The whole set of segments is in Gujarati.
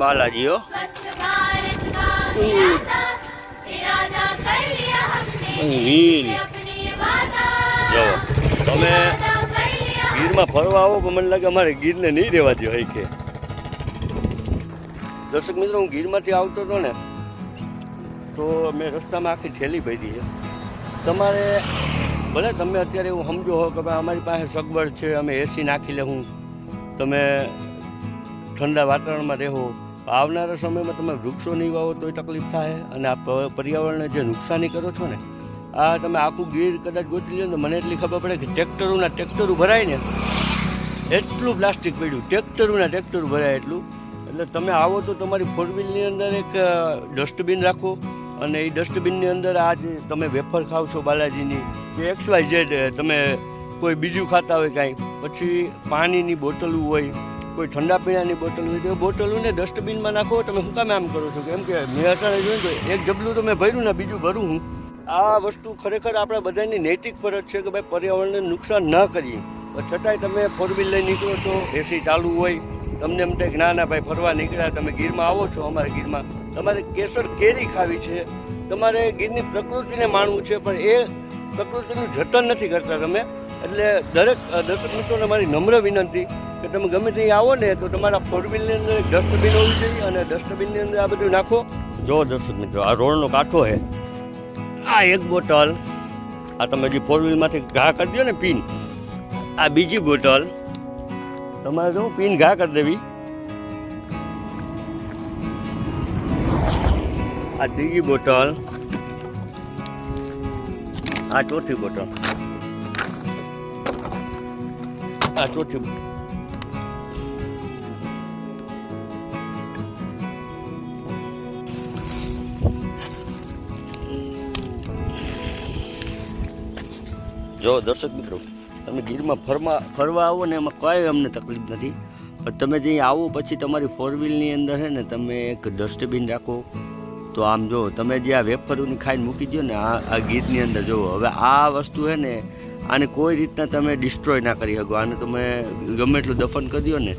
बालाजी हो स्वच्छ भारत का इरादा इरादा कर लिया हमने વીર अपने ये वादा જો તમે वादा कर लिया ગીરમાં ફરવા આવો પણ મને લાગે અમારે ગીરને નહીં રહેવા દો હોય કે દર્શક મિત્રો હું ગીરમાંથી આવતો હતો ને તો મેં રસ્તામાં આખી ઠેલી ભરી છે તમારે ભલે તમે અત્યારે એવું સમજો હો કે ભાઈ અમારી પાસે સગવડ છે અમે એસી નાખી લે હું તમે ઠંડા વાતાવરણમાં રહો આવનારા સમયમાં તમે વૃક્ષો નહીં વાવો તોય તકલીફ થાય અને આ પર્યાવરણને જે નુકસાની કરો છો ને, આ તમે આખું ગીર કદાચ ગોતી લો ને મને એટલી ખબર પડે કે ટ્રેક્ટરોના ટ્રેક્ટરો ભરાય ને, એટલું પ્લાસ્ટિક પડ્યું, ટ્રેક્ટરોના ટ્રેક્ટર ભરાય એટલું. એટલે તમે આવો તો તમારી ફોર વ્હીલની અંદર એક ડસ્ટબિન રાખો અને એ ડસ્ટબિનની અંદર આ જે તમે વેફર ખાવ છો બાલાજીની, કે એક્સ વાય ઝેડ તમે કોઈ બીજું ખાતા હોય કાંઈ, પછી પાણીની બોટલું હોય કોઈ ઠંડા પીણાની બોટલ હોય તો બોટલોને ડસ્ટબિનમાં નાખો, તમે શું કામ આમ કરો છો? કેમ કે મેં અત્યારે જોયું તો એક જબલું તો મેં ભર્યું ને બીજું ભરું હું. આ વસ્તુ ખરેખર આપણા બધાની નૈતિક ફરજ છે કે ભાઈ પર્યાવરણને નુકસાન ન કરીએ. છતાંય તમે ફોર વ્હીલ લઈ નીકળો છો એસી ચાલુ હોય, તમને એમ થાય ના ભાઈ ફરવા નીકળ્યા, તમે ગીરમાં આવો છો અમારા ગીરમાં. તમારે કેસર કેરી ખાવી છે. તમારે ગીરની પ્રકૃતિને માણવું છે, પણ એ પ્રકૃતિનું જતન નથી કરતા તમે. એટલે દરેક દર્શક મિત્રોને મારી નમ્ર વિનંતી કે તમે ગમે ત્યાં આવો ને તો તમારા ફોર વ્હીલની અંદર ડસ્ટબિન હોવી જોઈએ અને ડસ્ટબિનની અંદર આ બધું નાખો. જો દર્શક મિત્રો, આ રોડનો કાંઠો છે. આ એક બોટલ, આ તમે જે ફોર વ્હીલમાંથી ઘા કરી દો ને પિન આ બીજી બોટલ, તમારે જો પિન ઘા કરી દેવી. આ ત્રીજી બોટલ, આ ચોથી બોટલ. આ ચોથી જો દર્શક મિત્રો, તમે ગીરમાં ફરવા ફરવા આવો ને એમાં કોઈ અમને તકલીફ નથી. પણ તમે જ્યાં આવો પછી તમારી ફોર વ્હીલની અંદર છે ને તમે એક ડસ્ટબિન રાખો. તો આમ જો, તમે જે આ વેફરોની ખાઈને મૂકી દો ને આ આ ગીરની અંદર જુઓ હવે આ વસ્તુ છે ને આને કોઈ રીતના તમે ડિસ્ટ્રોય ના કરી શકો. આને તમે ગમે એટલું દફન કરી દો ને,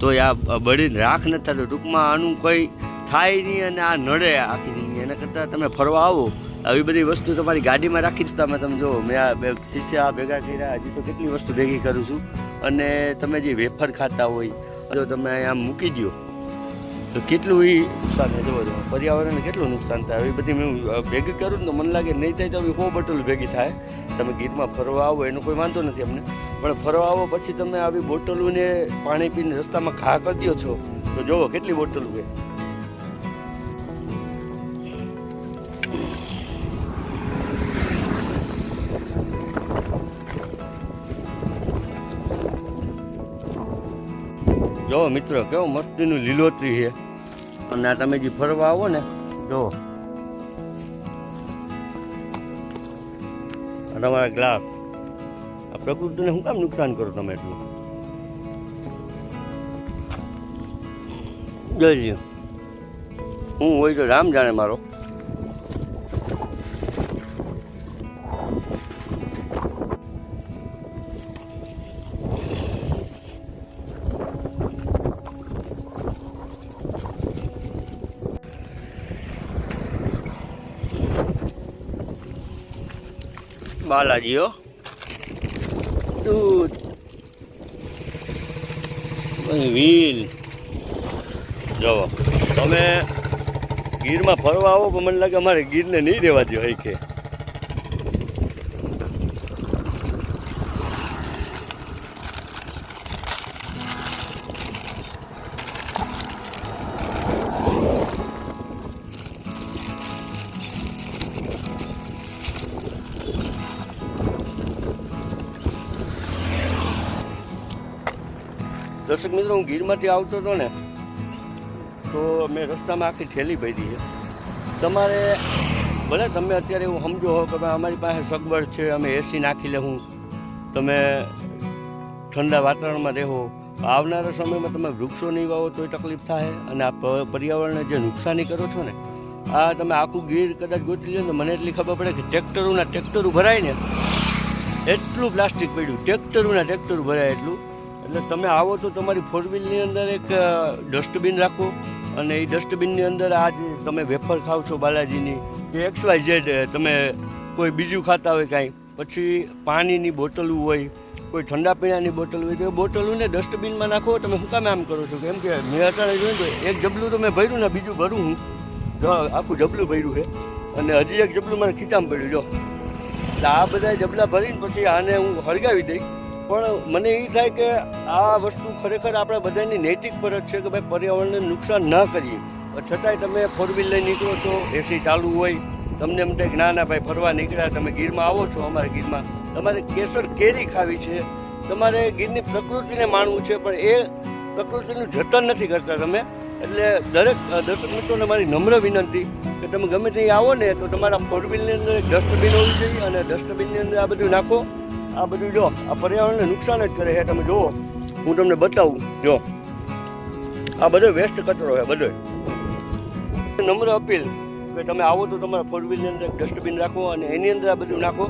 તો આ બળીને રાખ નથી થતો ટૂંકમાં આનું કોઈ થાય નહીં અને આ નડે આખી જિંદગી. એના કરતાં તમે ફરવા આવો. આવી બધી વસ્તુ તમારી ગાડીમાં રાખી જ તમે તમે જો મેં આ શીશા ભેગા કર્યા. હજી તો કેટલી વસ્તુ ભેગી કરું છું. અને તમે જે વેફર ખાતા હોય, જો તમે આમ મૂકી દો તો કેટલું એ નુકસાન થાય જુઓ તમે પર્યાવરણને કેટલું નુકસાન થાય? આવી બધી મેં ભેગી કરું ને તો મને લાગે નહીં થાય તો હવે સો બોટલ ભેગી થાય. તમે ગીરમાં ફરવા આવો, એનો કોઈ વાંધો નથી અમને. પણ ફરવા આવો પછી તમે આવી બોટલોને પાણી પીને રસ્તામાં ઘા કરી દો છો. તો જુઓ, કેટલી બોટલું છે? જો મિત્રો, કેવો મસ્તીનું લીલોતરી છે. અને આ તમે જે ફરવા આવો ને જો તમારા ગ્લાસ આ પ્રકૃતિને શું કામ નુકસાન કરો તમે એટલું? જોઈજો હું હોય તો રામ જાણે મારો. બાલાજી, હો. દૂધ. વ્હીલ જવો તમે ગીરમાં ફરવા આવો પણ મને લાગે અમારે ગીરને નહીં રહેવા દો કે દર્શક મિત્રો, હું ગીરમાંથી આવતો હતો ને, તો મેં રસ્તામાં આખી ઠેલી ભરી છે. તમારે, ભલે તમે અત્યારે એવું સમજો હો કે અમારી પાસે સગવડ છે, અમે એસી નાખી લેવું તમે ઠંડા વાતાવરણમાં રહેવો આવનારા સમયમાં તમે વૃક્ષો નહીં વાવો તોય તકલીફ થાય અને આ પર્યાવરણને જે નુકસાની કરો છો ને, આ તમે આખું ગીર કદાચ ગોતી લો ને મને એટલી ખબર પડે કે ટ્રેક્ટરોના ટ્રેક્ટરો ભરાય ને, એટલું પ્લાસ્ટિક પડ્યું, ટ્રેક્ટરોના ટ્રેક્ટરો ભરાય એટલું. એટલે તમે આવો તો તમારી ફોર વ્હીલની અંદર એક ડસ્ટબિન રાખો અને એ ડસ્ટબિનની અંદર આ તમે વેફર ખાવ છો બાલાજીની કે એક્સ વાય ઝેડ તમે કોઈ બીજું ખાતા હોય કાંઈ, પછી પાણીની બોટલું હોય, કોઈ ઠંડા પીણાની બોટલ હોય, તો એ બોટલોને ડસ્ટબિનમાં નાખો, તમે શું કામ આમ કરો છો? કેમ કે મેં અત્યારે જોયું તો એક જબલું તો મેં ભર્યું ને બીજું ભરું હું. જો, આખું જબલું ભર્યું છે. અને હજી એક જબલું મને ખીચામાં પડ્યું, જો. એટલે આ બધા જબલા ભરીને પછી આને હું હળગાવી દઈ પણ મને એ થાય કે આ વસ્તુ ખરેખર આપણા બધાની નૈતિક ફરજ છે કે ભાઈ પર્યાવરણને નુકસાન ન કરીએ. છતાંય તમે ફોર વ્હીલ લઈ નીકળો છો એસી ચાલુ હોય, તમને એમ થાય ના ના ભાઈ, ફરવા નીકળ્યા, તમે ગીરમાં આવો છો અમારા ગીરમાં. તમારે કેસર કેરી ખાવી છે. તમારે ગીરની પ્રકૃતિને માણવું છે, પણ એ પ્રકૃતિનું જતન નથી કરતા તમે. એટલે દરેક દર્શક મિત્રોને મારી નમ્ર વિનંતી કે તમે ગમે ત્યાં આવો ને, તો તમારા ફોર વ્હીલની અંદર ડસ્ટબિન હોવી જોઈએ અને ડસ્ટબિનની અંદર આ બધું નાખો. આ બધું જો, આ પર્યાવરણને નુકસાન જ કરે છે. તમે જુઓ, હું તમને બતાવું, જો. આ બધો વેસ્ટ કચરો છે, બધો. નમ્ર અપીલ કે તમે આવો તો તમારા ફોર વ્હીલની અંદર ડસ્ટબિન રાખો અને એની અંદર આ બધું નાખો.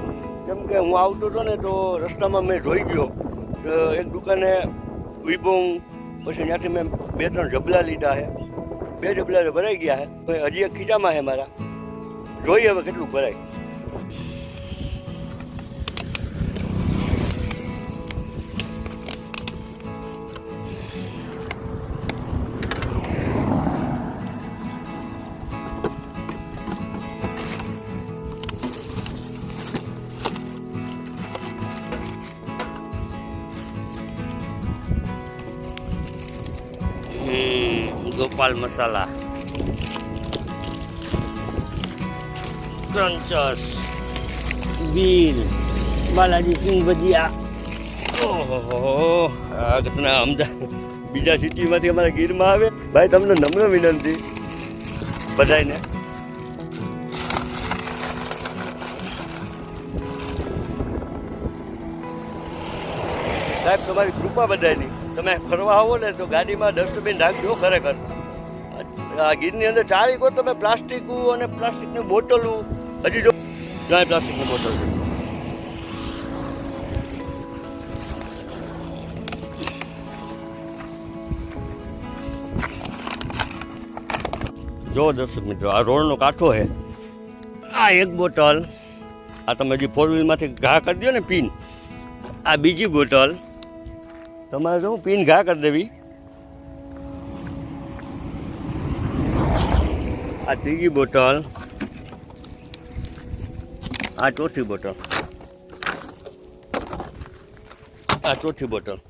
કેમ કે હું આવતો હતો ને તો રસ્તામાં મેં જોઈ ગયો એક દુકાને વિબોંગ પછી ત્યાંથી મેં બે ત્રણ જબલા લીધા છે. બે જબલા ભરાઈ ગયા છે. હજી એક ખીચામાં છે મારા. જોઈએ હવે કેટલું ભરાય. ગોપાલ મસાલા. ક્રંચસ બીલ બાલાજી સિંગ ભજીયા. ઓહો ઘટના અમદાવાદ બીજા સિટીમાંથી અમારા ગીરમાં આવે. ભાઈ, તમને નમ્ર વિનંતી. બધાને સાહેબ, તમારી કૃપા બધાની તમે ફરવા આવો ને તો ગાડીમાં ડસ્ટબિન રાખજો ખરેખર. આ ગીરની અંદર ચારી કો તમે પ્લાસ્ટિક અને પ્લાસ્ટિકની બોટલું હજી જો જાય પ્લાસ્ટિકની બોટલ જો દર્શક મિત્રો, આ રોડનો કાંઠો છે. આ એક બોટલ, આ તમે હજી ફોર વ્હીલમાંથી ઘા કરી દો ને પિન, આ બીજી બોટલ, તમારે શું પિન ઘા કરી દેવી. આ ત્રીજી બોટલ આ ચોથી બોટલ આ ચોથી બોટલ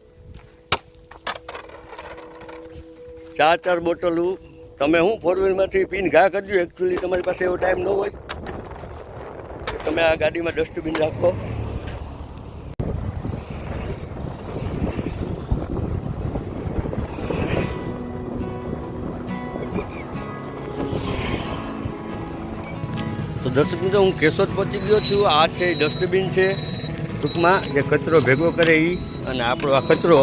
ચાર ચાર બોટલું તમે હું ફોર વ્હીલમાંથી પીને ઘા કરજો. એકચ્યુઅલી તમારી પાસે એવો ટાઈમ ન હોય. કે તમે આ ગાડીમાં ડસ્ટબિન રાખો. દર્શક મિત્રો હું કેશોદ પહોંચી ગયો છું. આ છે ડસ્ટબિન છે. ટૂંકમાં જે કચરો ભેગો કરે એ અને આપણો આ કચરો.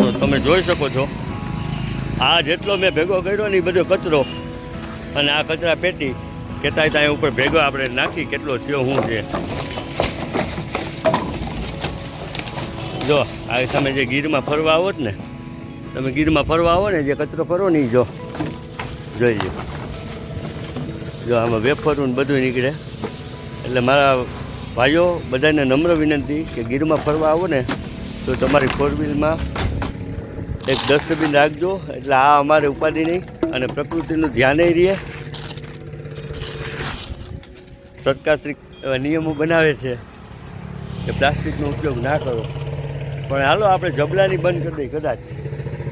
તો તમે જોઈ શકો છો, આ જેટલો મેં ભેગો કર્યો ને એ બધો કચરો. અને આ કચરા પેટી કેતા ત્યાં ઉપર ભેગો આપણે નાખી કેટલો થયો શું છે. જો, આ તમે જે ગીરમાં ફરવા આવો જ ને તમે ગીરમાં ફરવા આવો ને, જે કચરો કરો ને જો. જોઈ લો જો આમાં વેફરું ને બધું નીકળે. એટલે મારા ભાઈઓ બધાને નમ્ર વિનંતી કે ગીરમાં ફરવા આવો ને, તો તમારી ફોર એક ડસ્ટબિન રાખજો. એટલે આ અમારે ઉપાધિ નહીં અને પ્રકૃતિનું ધ્યાન રહે. સરકારશ્રી એવા નિયમો બનાવે છે કે પ્લાસ્ટિકનો ઉપયોગ ના કરો. પણ હાલો, આપણે જબલાની બંધ કરી દઈએ, કદાચ.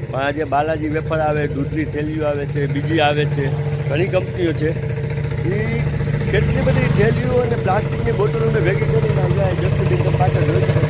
પણ આજે બાલાજી વેફર આવે, દૂધની થેલીઓ આવે છે, બીજી આવે છે, ઘણી કંપનીઓ છે. એ કેટલી બધી થેલીઓ અને પ્લાસ્ટિકની બોટલો મેં ભેગી કરીને જસ્ટ ડસ્ટબિન પાછળ જોઈ